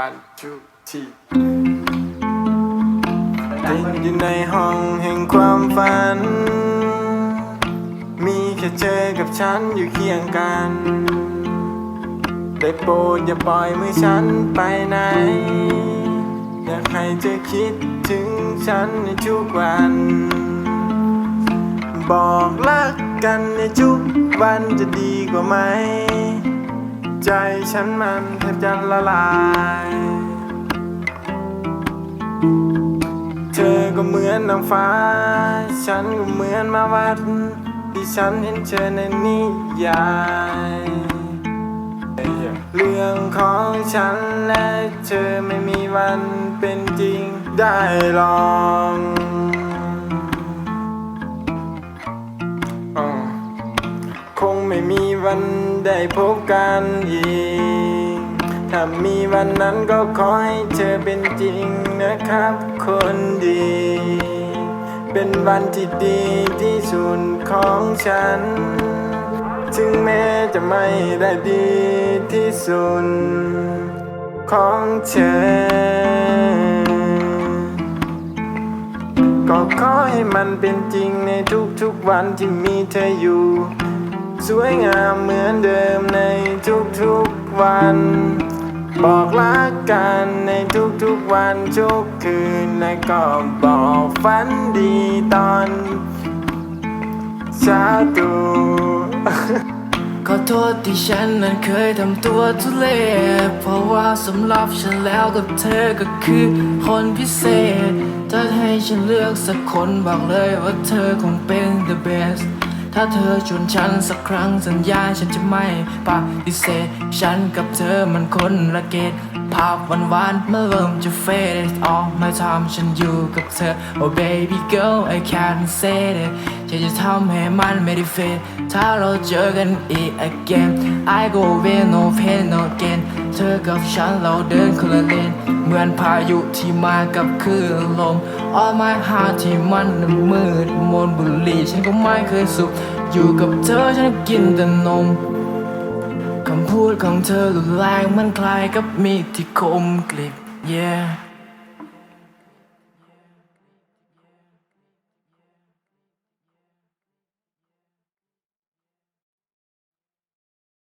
ปัจจุทีติดอยู่ในห้องแห่งความฝัน มีแค่เธอกับฉันอยู่เคียงกันได้โปรดอย่าปล่อยมือฉันไปไหน อยากให้เธอคิดถึงฉันในทุกวัน บอกรักกันในทุกวันจะดีกว่าไหม ใจฉันมันแทบจะละลาย เธอก็เหมือนนางฟ้า ฉันก็เหมือนมาวัดที่ฉันเห็นเธอในนิยาย เรื่องของฉันและเธอไม่มีวันเป็นจริงได้ลอง ม่มีวันได้พบกันอีก ถ้ามีวันนั้นก็ขอให้เธอเป็นจริงนะครับ คนดี เป็นวันที่ดีที่สุดของฉัน ถึงแม้จะไม่ได้ดีที่สุดของเธอก็ขอให้มันเป็นจริงในทุกๆวันที่มีเธออยู่ สวยงามเหมือนเดิมในทุกๆวัน บอกรักกันในทุกๆวันทุกคืนและก็บอกฝันดีตอนเช้าตรู่ขอโทษที่ฉันนั้นเคยทำตัวทุเลเพราะว่าสำหรับฉันแล้วกับเธอก็คือคนพิเศษ ถ้าให้ฉันเลือกสักคนบอกเลยว่าเธอคงเป็น the best ถ้าเธอชวนฉันสักครั้งสัญญาฉันจะไม่ปฏิเสธ ฉันกับเธอมันคนละเกต ภาพหวานๆเมื่อเริ่มจะ fade it all my time ฉันอยู่กับเธอ oh baby girl I can't say it ฉันจะทำให้มันไม่ได้ fade ถ้าเราเจอกันอีก again I go away no pain no gain เธอกับฉันเราเดินคนละเลน เหมือนพายุที่มากับคลื่นลม all my heart ที่มันมืดมนบุหรี่ฉันก็ไม่เคยสุขอยู่กับเธอฉันกินแต่นมคำพูดของเธอรุนแรงมันคล้ายกับมีดที่คมกริบ yeah